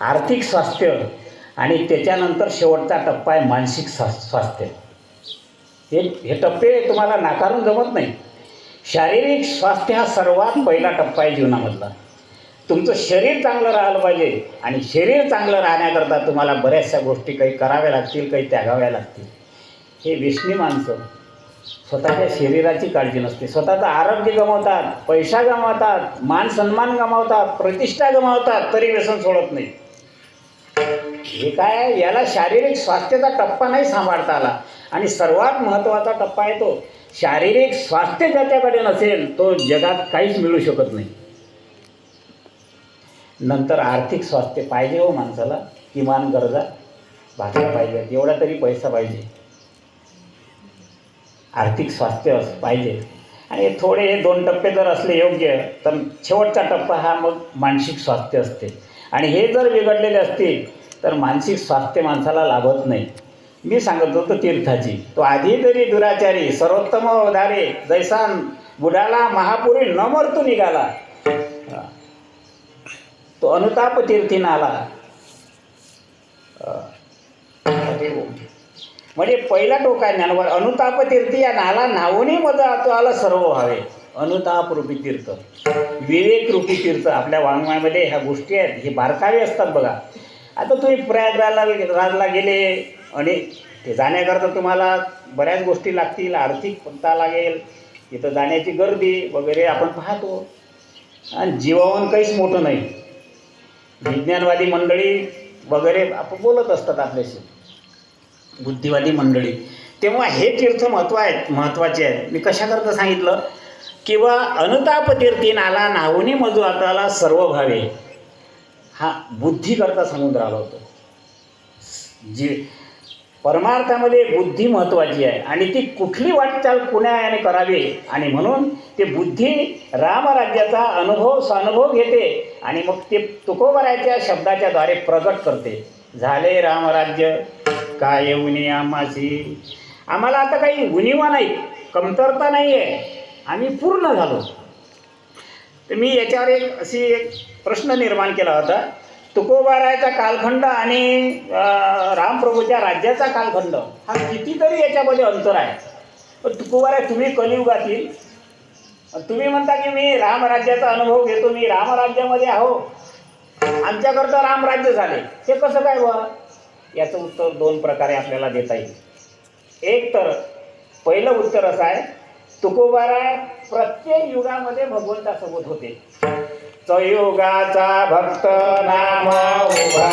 आर्थिक स्वास्थ्य आणि त्याच्यानंतर शेवटचा टप्पा आहे मानसिक स्वा स्वास्थ्य. हे हे टप्पे तुम्हाला नाकारून जमत नाही. शारीरिक स्वास्थ्य हा सर्वात पहिला टप्पा आहे जीवनामधला. तुमचं शरीर चांगलं राहिलं पाहिजे आणि शरीर चांगलं राहण्याकरता तुम्हाला बऱ्याचशा गोष्टी काही कराव्या लागतील काही त्यागाव्या लागतील. हे विष्णी माणसं स्वतःच्या शरीराची काळजी नसते. स्वतःचं आरोग्य गमावतात पैसा गमावतात मान सन्मान गमावतात प्रतिष्ठा गमावतात तरी व्यसन सोडत नाही हे काय याला शारीरिक स्वास्थ्याचा टप्पा नाही सांभाळता आला. आणि सर्वात महत्त्वाचा टप्पा आहे तो. शारीरिक स्वास्थ्य ज्याच्याकडे नसेल तो जगात काहीच मिळू शकत नाही. नंतर आर्थिक स्वास्थ्य पाहिजे हो माणसाला. किमान गरजा भागल्या पाहिजेत. एवढा तरी पैसा पाहिजे. आर्थिक स्वास्थ्य अस पाहिजे. आणि थोडे हे दोन टप्पे जर असले योग्य तर शेवटचा टप्पा हा मग मानसिक स्वास्थ्य असते. आणि हे जर बिघडलेले असतील तर मानसिक स्वास्थ्य माणसाला लाभत नाही. मी सांगत होतो तीर्थाची तो आधी तरी दुराचारी सर्वोत्तम अवधारे जैसान बुडाला महापुरी न मरतो निघाला तो अनुताप तीर्थी नाला म्हणजे पहिला टोका ज्ञानवर अनुताप तीर्थी या नाला नावूनही मजा तो आला सर्व व्हावे. अनुताप रूपी तीर्थ. विवेक रूपी तीर्थ आपल्या वाङ्मयामध्ये ह्या गोष्टी आहेत हे बारकावे असतात बघा. आता तुम्ही प्रयागराजला राजला गेले आणि ते जाण्याकरता तुम्हाला बऱ्याच गोष्टी लागतील आर्थिक पत्ता लागेल तिथं जाण्याची गर्दी वगैरे आपण पाहतो. आणि जीवावन काहीच मोठं नाही. विज्ञानवादी मंडळी वगैरे आपण बोलत असतात आपल्याशी. बुद्धिवादी मंडळी. तेव्हा हे तीर्थ महत्त्व आहेत महत्त्वाचे आहेत. मी कशाकरता सांगितलं? किंवा अनुताप तीर्थी नाला नाहुनी मजू आपल्याला सर्व भावे हा बुद्धीकरता सांगून आला होतो. जी परमार्थामध्ये बुद्धी महत्त्वाची आहे आणि ती कुठली वाटचाल कुण्या करावी आणि म्हणून ते बुद्धी रामराज्याचा अनुभव स्वानुभव घेते आणि मग ते तुकोबराच्या शब्दाच्या द्वारे प्रगट करते. झाले रामराज्य काय उनी आम्हाशी? आम्हाला आता काही उणीवा नाही कमतरता नाही आहे आम्ही पूर्ण झालो. तर मी याच्यावर एक अशी एक प्रश्न निर्माण केला होता. तुकोबारायचा कालखंड आणि रामप्रभूच्या राज्याचा कालखंड हा कितीतरी याच्यामध्ये अंतर आहे. पण तुकोबाराय तुम्ही कलियुगातील तुम्ही म्हणता की मी रामराज्याचा अनुभव घेतो मी रामराज्यामध्ये आहो. आमच्याकरता रामराज्य झाले. हे कसं काय बा याचं उत्तर दोन प्रकारे आपल्याला देता येईल. एक तर पहिलं उत्तर असं आहे तुकोबाराय प्रत्येक युगामध्ये भगवंतासोबत होते. चयुगाचा भक्त नाम उभा